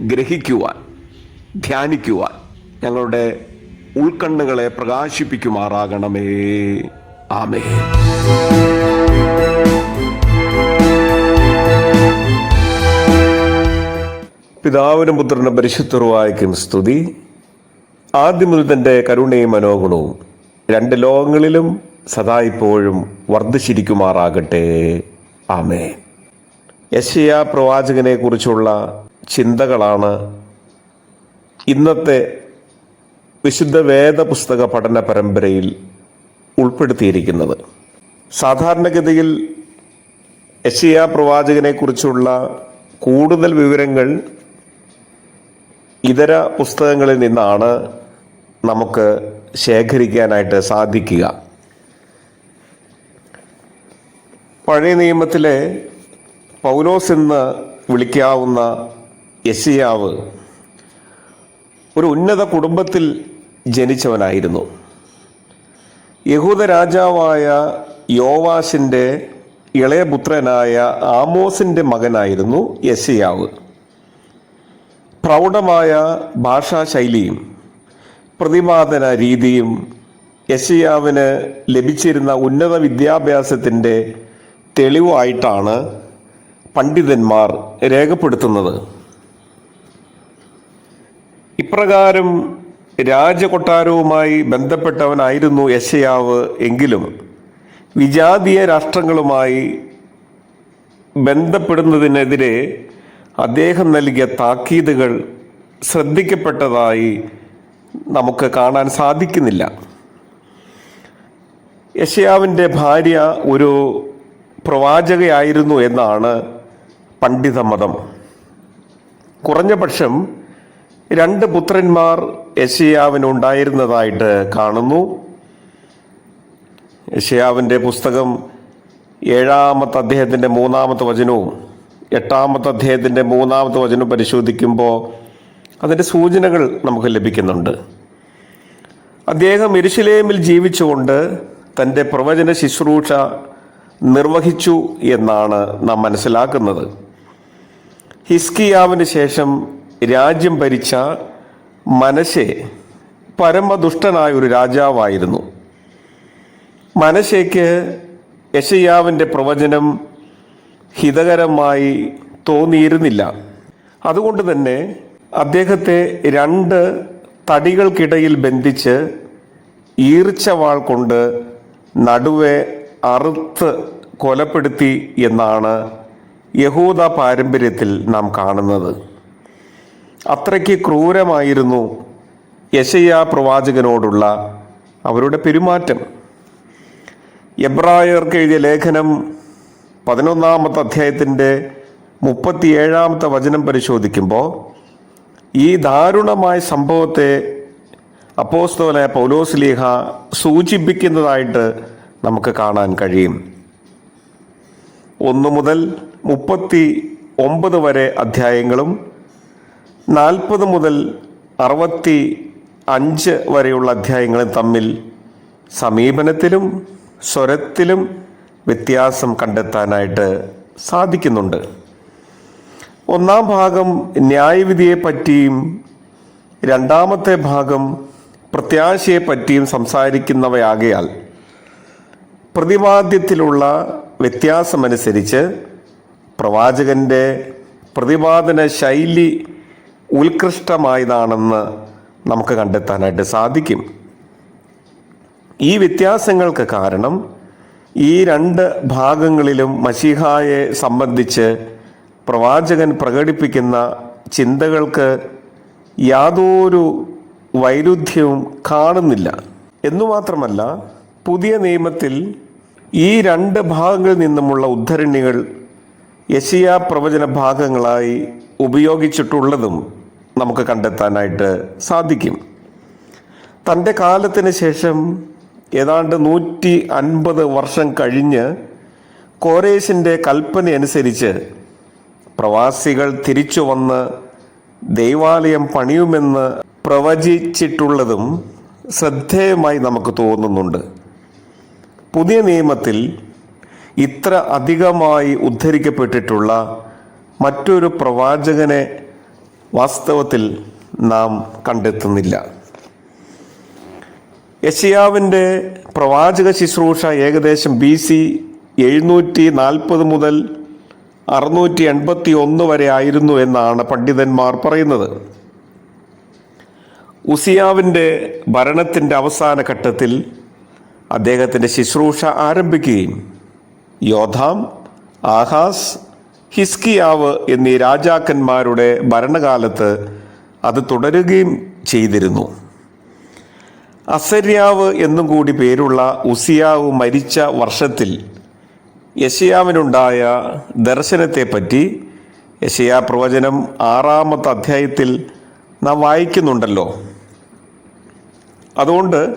ഗ്രഹിക്കുവാൻ ധ്യാനിക്കുവാൻ ഞങ്ങളുടെ ഉൾക്കണ്ണുകളെ പ്രകാശിപ്പിക്കുമാറാകണമേ. ആമേ പിതാവിനും പുത്രനും പരിശുദ്ധറുവായിക്കും സ്തുതി. ആദ്യം മുതൽ തന്റെ കരുണയും മനോഗുണവും രണ്ട് ലോകങ്ങളിലും സദാ ഇപ്പോഴും വർദ്ധിച്ചിരിക്കുമാറാകട്ടെ. ആമേ യശയ പ്രവാചകനെ കുറിച്ചുള്ള ചിന്തകളാണ് ഇന്നത്തെ വിശുദ്ധ വേദ പുസ്തക പഠന പരമ്പരയിൽ ഉൾപ്പെടുത്തിയിരിക്കുന്നത്. സാധാരണഗതിയിൽ യശിയ പ്രവാചകനെ കുറിച്ചുള്ള കൂടുതൽ വിവരങ്ങൾ ഇതര പുസ്തകങ്ങളിൽ നിന്നാണ് നമുക്ക് ശേഖരിക്കാനായിട്ട് സാധിക്കുക. പഴയ നിയമത്തിലെ പൗലോസ് എന്ന് വിളിക്കാവുന്ന യശിയാവ് ഒരു ഉന്നത കുടുംബത്തിൽ ജനിച്ചവനായിരുന്നു. യഹൂദ രാജാവായ യോവാസിന്റെ ഇളയപുത്രനായ ആമോസിന്റെ മകനായിരുന്നു യശയാവ് പ്രൗഢമായ ഭാഷാശൈലിയും പ്രതിപാദന രീതിയും യശയാവിന് ലഭിച്ചിരുന്ന ഉന്നത വിദ്യാഭ്യാസത്തിന്റെ തെളിവായിട്ടാണ് പണ്ഡിതന്മാർ രേഖപ്പെടുത്തുന്നത്. ഇപ്രകാരം രാജകൊട്ടാരവുമായി ബന്ധപ്പെട്ടവനായിരുന്നു യശയാവ് എങ്കിലും വിജാതീയ രാഷ്ട്രങ്ങളുമായി ബന്ധപ്പെടുന്നതിനെതിരെ അദ്ദേഹം നൽകിയ താക്കീതുകൾ ശ്രദ്ധിക്കപ്പെട്ടതായി നമുക്ക് കാണാൻ സാധിക്കുന്നില്ല. യശയാവിന്റെ ഭാര്യ ഒരു പ്രവാചകയായിരുന്നു എന്നാണ് പണ്ഡിത മതം കുറഞ്ഞ പക്ഷം രണ്ട് പുത്രന്മാർ യശയാവിനുണ്ടായിരുന്നതായിട്ട് കാണുന്നു. യശയാവിന്റെ പുസ്തകം ഏഴാമത്തെ അദ്ദേഹത്തിന്റെ മൂന്നാമത്തെ വചനവും എട്ടാമത്തെ അദ്ദേഹത്തിന്റെ മൂന്നാമത്തെ വചനവും പരിശോധിക്കുമ്പോൾ അതിന്റെ സൂചനകൾ നമുക്ക് ലഭിക്കുന്നുണ്ട്. അദ്ദേഹം ഇരുശിലേമിൽ ജീവിച്ചുകൊണ്ട് തന്റെ പ്രവചന ശുശ്രൂഷ നിർവഹിച്ചു എന്നാണ് നാം മനസ്സിലാക്കുന്നത്. ഹിസ്കിയാവിന് ശേഷം രാജ്യം ഭരിച്ച മനശെ പരമദുഷ്ടനായ ഒരു രാജാവായിരുന്നു. മനശയ്ക്ക് യശയ്യാവിന്റെ പ്രവചനം ഹിതകരമായി തോന്നിയിരുന്നില്ല. അതുകൊണ്ട് തന്നെ അദ്ദേഹത്തെ രണ്ട് തടികൾക്കിടയിൽ ബന്ധിച്ച് ഈർച്ചവാൾ കൊണ്ട് നടുവെ അറുത്ത് കൊലപ്പെടുത്തി എന്നാണ് യഹൂദ പാരമ്പര്യത്തിൽ നാം കാണുന്നത്. അത്രയ്ക്ക് ക്രൂരമായിരുന്നു യശയ പ്രവാചകനോടുള്ള അവരുടെ പെരുമാറ്റം. എബ്രായർക്ക് എഴുതിയ ലേഖനം പതിനൊന്നാമത്തെ അധ്യായത്തിന്റെ മുപ്പത്തിയേഴാമത്തെ വചനം പരിശോധിക്കുമ്പോൾ ഈ ദാരുണമായ സംഭവത്തെ അപ്പോസ്തോലായ പൗലോസ്ലീഹ സൂചിപ്പിക്കുന്നതായിട്ട് നമുക്ക് കാണാൻ കഴിയും. ഒന്ന് മുതൽ മുപ്പത്തി ഒമ്പത് വരെ അധ്യായങ്ങളും നാൽപ്പത് മുതൽ അറുപത്തി അഞ്ച് വരെയുള്ള അധ്യായങ്ങളും തമ്മിൽ സമീപനത്തിലും സ്വരത്തിലും വ്യത്യാസം കണ്ടെത്താനായിട്ട് സാധിക്കുന്നുണ്ട്. ഒന്നാം ഭാഗം ന്യായവിധിയെ പറ്റിയും രണ്ടാമത്തെ ഭാഗം പ്രത്യാശയെ പറ്റിയും സംസാരിക്കുന്നവയാകയാൽ പ്രതിപാദ്യത്തിലുള്ള വ്യത്യാസമനുസരിച്ച് പ്രവാചകന്റെ പ്രതിപാദന ശൈലി ഉത്കൃഷ്ടമായതാണെന്ന് നമുക്ക് കണ്ടെത്താനായിട്ട് സാധിക്കും. ഈ വ്യത്യാസങ്ങൾക്ക് കാരണം ഈ രണ്ട് ഭാഗങ്ങളിലും മഷിഹായെ സംബന്ധിച്ച് പ്രവാചകൻ പ്രകടിപ്പിക്കുന്ന ചിന്തകൾക്ക് യാതൊരു വൈരുദ്ധ്യവും കാണുന്നില്ല. എന്നു മാത്രമല്ല പുതിയ നിയമത്തിൽ ഈ രണ്ട് ഭാഗങ്ങളിൽ നിന്നുമുള്ള ഉദ്ധരണികൾ യശിയ പ്രവചന ഭാഗങ്ങളായി ഉപയോഗിച്ചിട്ടുള്ളതും നമുക്ക് കണ്ടെത്താനായിട്ട് സാധിക്കും. തന്റെ കാലത്തിന് ശേഷം ഏതാണ്ട് നൂറ്റി അൻപത് വർഷം കഴിഞ്ഞ് കോരേശിന്റെ കൽപ്പന അനുസരിച്ച് പ്രവാസികൾ തിരിച്ചു വന്ന് ദൈവാലയം പണിയുമെന്ന് പ്രവചിച്ചിട്ടുള്ളതും ശ്രദ്ധേയമായി നമുക്ക് തോന്നുന്നുണ്ട്. പുതിയ നിയമത്തിൽ ഇത്ര അധികമായി ഉദ്ധരിക്കപ്പെട്ടിട്ടുള്ള മറ്റൊരു പ്രവാചകനെ വാസ്തവത്തിൽ നാം കണ്ടെത്തുന്നില്ല. യശിയാവിന്റെ പ്രവാചക ശുശ്രൂഷ ഏകദേശം ബി സി എഴുന്നൂറ്റി നാൽപ്പത് മുതൽ അറുന്നൂറ്റി എൺപത്തി ഒന്ന് വരെ ആയിരുന്നു എന്നാണ് പണ്ഡിതന്മാർ പറയുന്നത്. ഉസിയാവിന്റെ ഭരണത്തിന്റെ അവസാന ഘട്ടത്തിൽ അദ്ദേഹത്തിന്റെ ശുശ്രൂഷ ആരംഭിക്കുകയും യോധാം ആഹാസ് ഹിസ്കിയാവ് എന്നീ രാജാക്കന്മാരുടെ ഭരണകാലത്ത് അത് തുടരുകയും ചെയ്തിരുന്നു. അസര്യാവ് എന്നും കൂടി പേരുള്ള ഉസിയാവ് മരിച്ച വർഷത്തിൽ യശയാവിനുണ്ടായ ദർശനത്തെപ്പറ്റി യശയാ പ്രവചനം ആറാമത്തെ അധ്യായത്തിൽ നാം വായിക്കുന്നുണ്ടല്ലോ. അതുകൊണ്ട്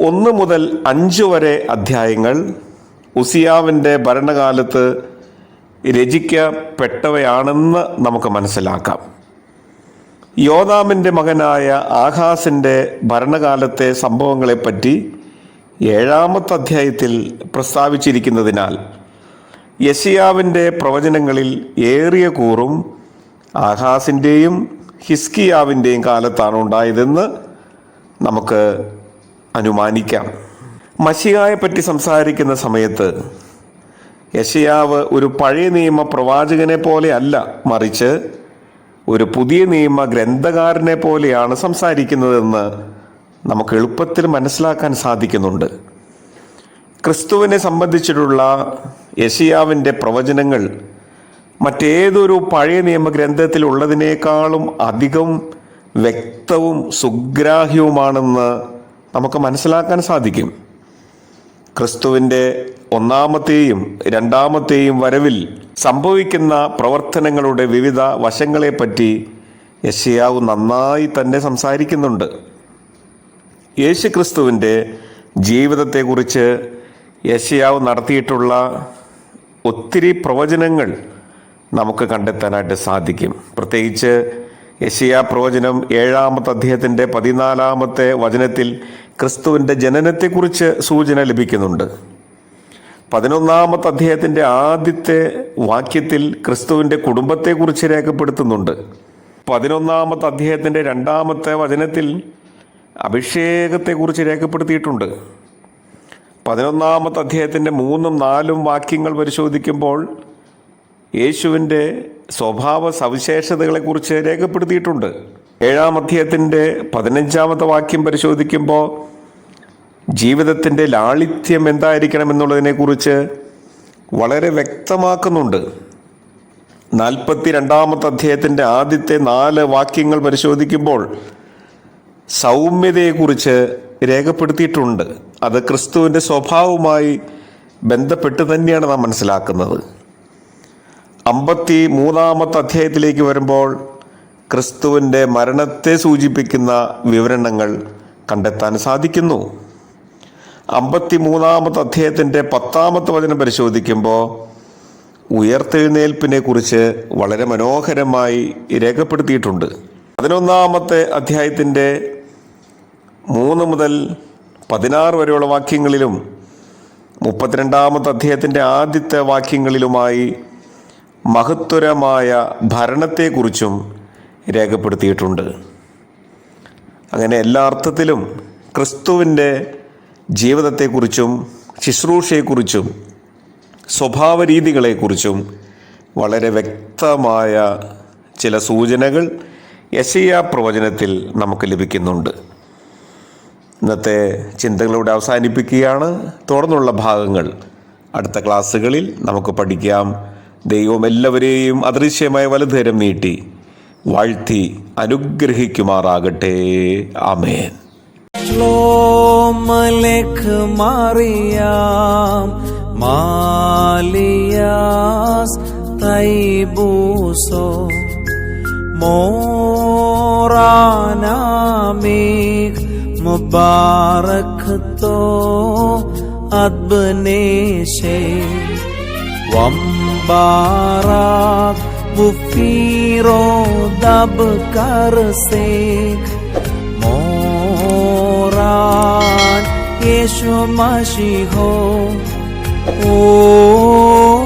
ഒന്ന് മുതൽ അഞ്ച് വരെ അധ്യായങ്ങൾ ഉസിയാവിന്റെ ഭരണകാലത്ത് രചിക്കപ്പെട്ടവയാണെന്ന് നമുക്ക് മനസ്സിലാക്കാം. യോനാമിന്റെ മകനായ ആഹാസിന്റെ ഭരണകാലത്തെ സംഭവങ്ങളെപ്പറ്റി ഏഴാമത്തെ അധ്യായത്തിൽ പ്രസ്താവിച്ചിരിക്കുന്നതിനാൽ യശിയാവിന്റെ പ്രവചനങ്ങളിൽ ഏറിയ കൂറും ആഹാസിന്റെയും ഹിസ്കിയാവിന്റെയും കാലത്താണ് ഉണ്ടായതെന്ന് നമുക്ക് അനുമാനിക്കാം. മഷിയായെ പറ്റി സംസാരിക്കുന്ന സമയത്ത് യശയാവ് ഒരു പഴയ നിയമ പ്രവാചകനെ പോലെ അല്ല മറിച്ച് ഒരു പുതിയ നിയമ ഗ്രന്ഥകാരനെ പോലെയാണ് സംസാരിക്കുന്നതെന്ന് നമുക്ക് എളുപ്പത്തിൽ മനസ്സിലാക്കാൻ സാധിക്കുന്നുണ്ട്. ക്രിസ്തുവിനെ സംബന്ധിച്ചിട്ടുള്ള യശയാവിന്റെ പ്രവചനങ്ങൾ മറ്റേതൊരു പഴയ നിയമ ഗ്രന്ഥത്തിൽ ഉള്ളതിനേക്കാളും അധികം വ്യക്തവും സുഗ്രാഹ്യവുമാണെന്ന് നമുക്ക് മനസ്സിലാക്കാൻ സാധിക്കും. ക്രിസ്തുവിന്റെ ഒന്നാമത്തെയും രണ്ടാമത്തെയും വരവിൽ സംഭവിക്കുന്ന പ്രവർത്തനങ്ങളുടെ വിവിധ വശങ്ങളെപ്പറ്റി യശയാവ് നന്നായി തന്നെ സംസാരിക്കുന്നുണ്ട്. യേശു ക്രിസ്തുവിന്റെ ജീവിതത്തെക്കുറിച്ച് യശയാവ് നടത്തിയിട്ടുള്ള ഒത്തിരി പ്രവചനങ്ങൾ നമുക്ക് കണ്ടെത്താനായിട്ട് സാധിക്കും. പ്രത്യേകിച്ച് യശയാ പ്രവചനം ഏഴാമത്തെ അദ്ദേഹത്തിന്റെ പതിനാലാമത്തെ വചനത്തിൽ ക്രിസ്തുവിന്റെ ജനനത്തെക്കുറിച്ച് സൂചന ലഭിക്കുന്നുണ്ട്. പതിനൊന്നാമത്തെ അദ്ദേഹത്തിന്റെ ആദ്യത്തെ വാക്യത്തിൽ ക്രിസ്തുവിന്റെ കുടുംബത്തെക്കുറിച്ച് രേഖപ്പെടുത്തുന്നുണ്ട്. പതിനൊന്നാമത്തെ അദ്ദേഹത്തിന്റെ രണ്ടാമത്തെ വചനത്തിൽ അഭിഷേകത്തെക്കുറിച്ച് രേഖപ്പെടുത്തിയിട്ടുണ്ട്. പതിനൊന്നാമത്തെ അദ്ദേഹത്തിന്റെ മൂന്നും നാലും വാക്യങ്ങൾ പരിശോധിക്കുമ്പോൾ യേശുവിന്റെ സ്വഭാവ സവിശേഷതകളെക്കുറിച്ച് രേഖപ്പെടുത്തിയിട്ടുണ്ട്. ഏഴാം അധ്യായത്തിന്റെ പതിനഞ്ചാമത്തെ വാക്യം പരിശോധിക്കുമ്പോൾ ജീവിതത്തിന്റെ ലാളിത്യം എന്തായിരിക്കണം എന്നുള്ളതിനെക്കുറിച്ച് വളരെ വ്യക്തമാക്കുന്നുണ്ട്. നാൽപ്പത്തി രണ്ടാമത്തെ അധ്യായത്തിന്റെ ആദ്യത്തെ നാല് വാക്യങ്ങൾ പരിശോധിക്കുമ്പോൾ സൗമ്യതയെക്കുറിച്ച് രേഖപ്പെടുത്തിയിട്ടുണ്ട്. അത് ക്രിസ്തുവിന്റെ സ്വഭാവവുമായി ബന്ധപ്പെട്ട് തന്നെയാണ് നാം മനസ്സിലാക്കുന്നത്. അമ്പത്തി മൂന്നാമത്തെ അധ്യായത്തിലേക്ക് വരുമ്പോൾ ക്രിസ്തുവിന്റെ മരണത്തെ സൂചിപ്പിക്കുന്ന വിവരണങ്ങൾ കണ്ടെത്താൻ സാധിക്കുന്നു. അമ്പത്തി മൂന്നാമത്തെ അധ്യായത്തിന്റെ പത്താമത്തെ വചനം പരിശോധിക്കുമ്പോൾ ഉയർത്തെഴുന്നേൽപ്പിനെ കുറിച്ച് വളരെ മനോഹരമായി രേഖപ്പെടുത്തിയിട്ടുണ്ട്. പതിനൊന്നാമത്തെ അധ്യായത്തിന്റെ മൂന്ന് മുതൽ പതിനാറ് വരെയുള്ള വാക്യങ്ങളിലും മുപ്പത്തിരണ്ടാമത്തെ അധ്യായത്തിന്റെ ആദ്യത്തെ വാക്യങ്ങളിലുമായി മഹത്വരമായ ഭരണത്തെക്കുറിച്ചും രേഖപ്പെടുത്തിയിട്ടുണ്ട്. അങ്ങനെ എല്ലാ അർത്ഥത്തിലും ക്രിസ്തുവിന്റെ ജീവിതത്തെക്കുറിച്ചും ശുശ്രൂഷയെക്കുറിച്ചും സ്വഭാവ രീതികളെക്കുറിച്ചും വളരെ വ്യക്തമായ ചില സൂചനകൾ യശയ പ്രവചനത്തിൽ നമുക്ക് ലഭിക്കുന്നുണ്ട്. ഇന്നത്തെ ചിന്തകളോടെ അവസാനിപ്പിക്കുകയാണ്. തുടർന്നുള്ള ഭാഗങ്ങൾ അടുത്ത ക്ലാസ്സുകളിൽ നമുക്ക് പഠിക്കാം. ദൈവം എല്ലാവരെയും അദൃശ്യമായ വലുതരം നീട്ടി വാഴ്ത്തി അനുഗ്രഹിക്കുമാറാകട്ടെ. അമേൻ Shalom Alek Mariam Malias Taibuso Moranamik To Adbneshe Wambarak Bufiro Dab Karsek Moran Yeshu Mashiho Oh